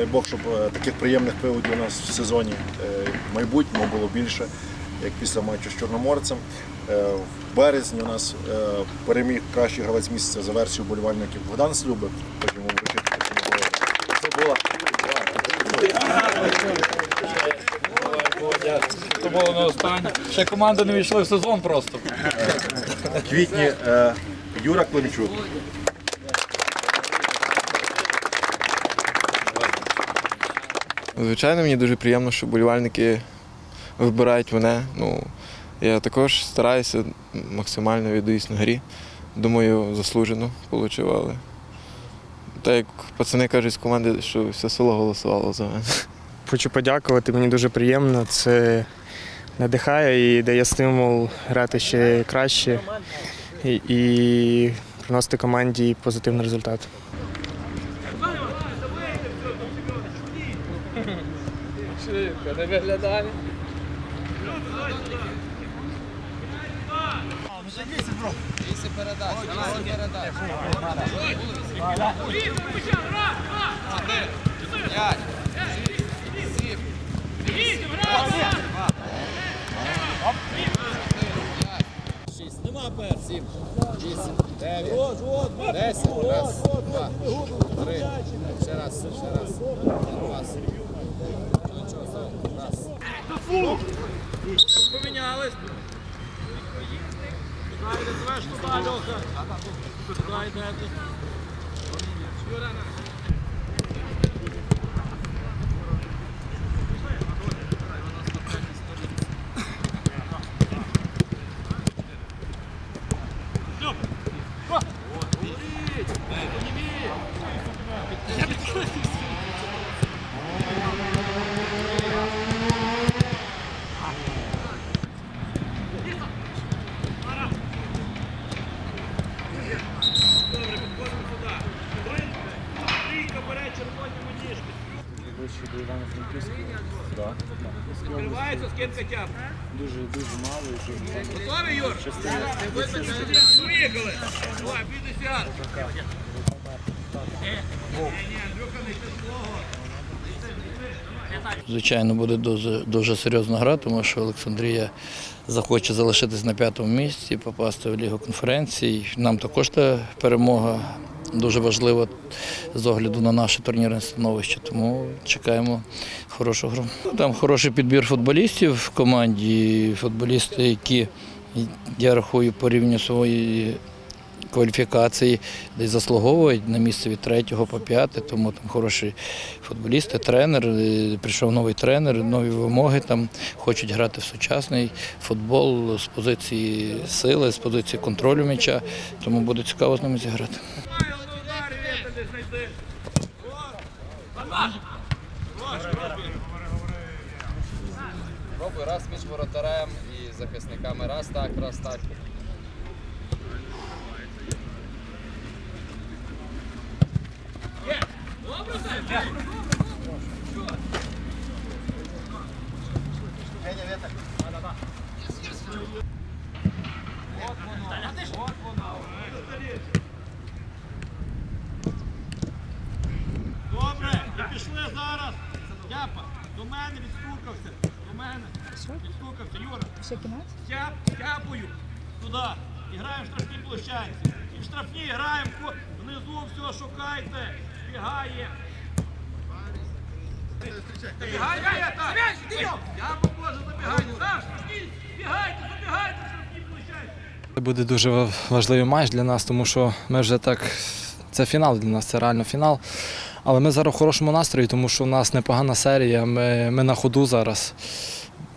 Дай Бог, щоб е, таких приємних приводів у нас в сезоні е, в майбутньому було більше, як після матчу з Чорноморцем. Е, В березні у нас переміг кращий гравець місяця за версією болівальників Богдан Слюбик. Вручити таку. Це була Це було не останнє. Ще команди не війшли в сезон просто. в квітні Юра Климчук. Звичайно, мені дуже приємно, що болівальники вибирають мене. Ну, я також стараюся максимально віддаюсь на грі. Думаю, заслужено отримав. Але так як пацани кажуть з команди, що все село голосувало за мене. Хочу подякувати, мені дуже приємно. Це надихає і дає стимул грати ще краще і, і приносити команді позитивний результат. Не виглядає. Помінялись. Куди йдеш туди, Льоха? Куди йдете? Юра, Відкривається скидка тяп. Дуже, дуже мало. Готові, Юр? Поїхали. Давай, 50. Звичайно, буде дуже, дуже серйозна гра, тому що Олександрія захоче залишитись на п'ятому місці, попасти в Лігу конференцій. Нам також та перемога дуже важлива з огляду на наше турнірне становище, тому чекаємо хорошу гру. Ну, Там хороший підбір футболістів в команді, футболісти, які я рахую по рівню своєї кваліфікації десь заслуговують на місце від третього по п'яте, тому там хороші футболісти, тренер, е, прийшов новий тренер, нові вимоги там. Хочуть грати в сучасний футбол з позиції сили, з позиції контролю м'яча, тому буде цікаво з ними зіграти. Пробуй раз між воротарем і захисниками. Раз так, раз так. Добре, пішли зараз. Дяпа, до мене відстукався. До мене. Відстукався, Юра. Ще кінець? Тяп, тяпою. Туди. І граємо в штрафній площадці. І в штрафній граємо. Внизу все шукайте. Бігає. Бігай, бігай, так. Я поможу забігайте. Так, штрафній. Бігайте, забігайте в штрафній площадці. Це буде дуже важливий матч для нас, тому що ми вже так. Це фінал для нас, це реально фінал. Але ми зараз в хорошому настрої, тому що в нас непогана серія. Ми, ми на ходу зараз.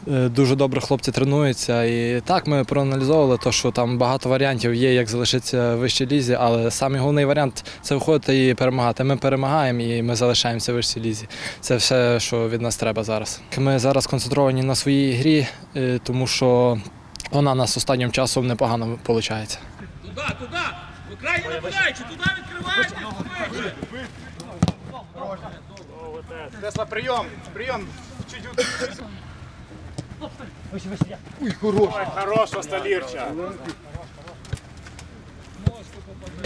Е, Дуже добре хлопці тренуються. І так ми проаналізовували, те, що там багато варіантів є, як залишитися в вищій лізі, але самий головний варіант це виходити і перемагати. Ми перемагаємо і ми залишаємося в вищій лізі. Це все, що від нас треба зараз. Ми зараз концентровані на своїй грі, е, тому що вона нас останнім часом непогано виходить. Туди, туди. В крайні нападаючи, туди відкривайте. Тесла, прийом! Прийом!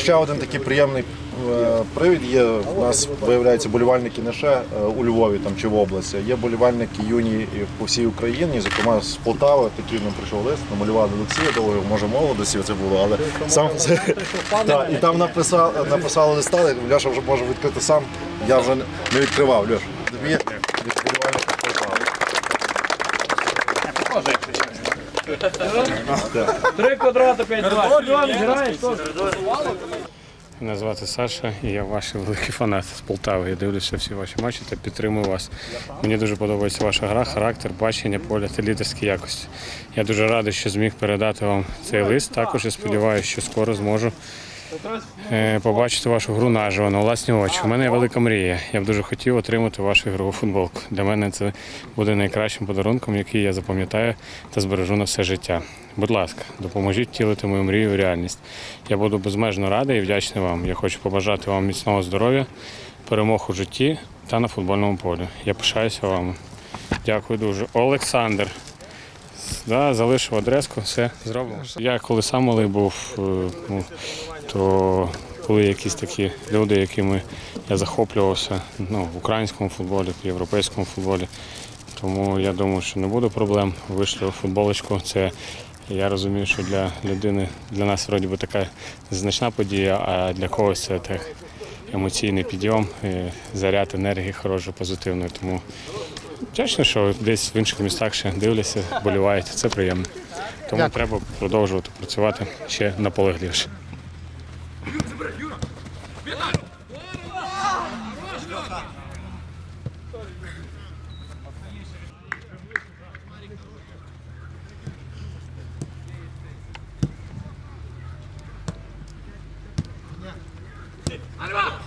Ще один такий приємний е, привід є. У нас виявляється болівальники не ще е, у Львові там чи в області. а Є болівальники юні по всій Україні. Зокрема, з Полтави такий нам прийшов лист, намалювали Олексія довго, може молодості це було, але сам це і там написали, написали листа. Льоша вже може відкрити сам. Я вже не відкривав. Льош, тобі від болівальника Полтави. Три квадрати, п'ять два. Іван, граєш. Мене звати Саша, і я ваш великий фанат з Полтави. Я дивлюся всі ваші матчі та підтримую вас. Мені дуже подобається ваша гра, характер, бачення поля та лідерські якості. Я дуже радий, що зміг передати вам цей лист. Також я сподіваюся, що скоро зможу побачити вашу гру наживо на власні очі. У мене велика мрія. Я б дуже хотів отримати вашу ігрову футболку. Для мене це буде найкращим подарунком, який я запам'ятаю та збережу на все життя. Будь ласка, допоможіть втілити мою мрію в реальність. Я буду безмежно радий і вдячний вам. Я хочу побажати вам міцного здоров'я, перемог у житті та на футбольному полі. Я пишаюся вами. Дякую дуже. Олександр. Да, залишив адреску, все зроблено. Я коли сам малий був, е, ну, то були якісь такі люди, якими я захоплювався ну, в українському футболі, в європейському футболі. Тому я думаю, що не буде проблем. Вийшли у футболочку. Це я розумію, що для людини, для нас вроді би така значна подія, а для когось це так емоційний підйом, заряд енергії хороший, позитивний. Тому вдячний, що десь в інших містах ще дивляться, болівають. Це приємно. Тому треба продовжувати працювати ще наполегливіше. Hadi bak!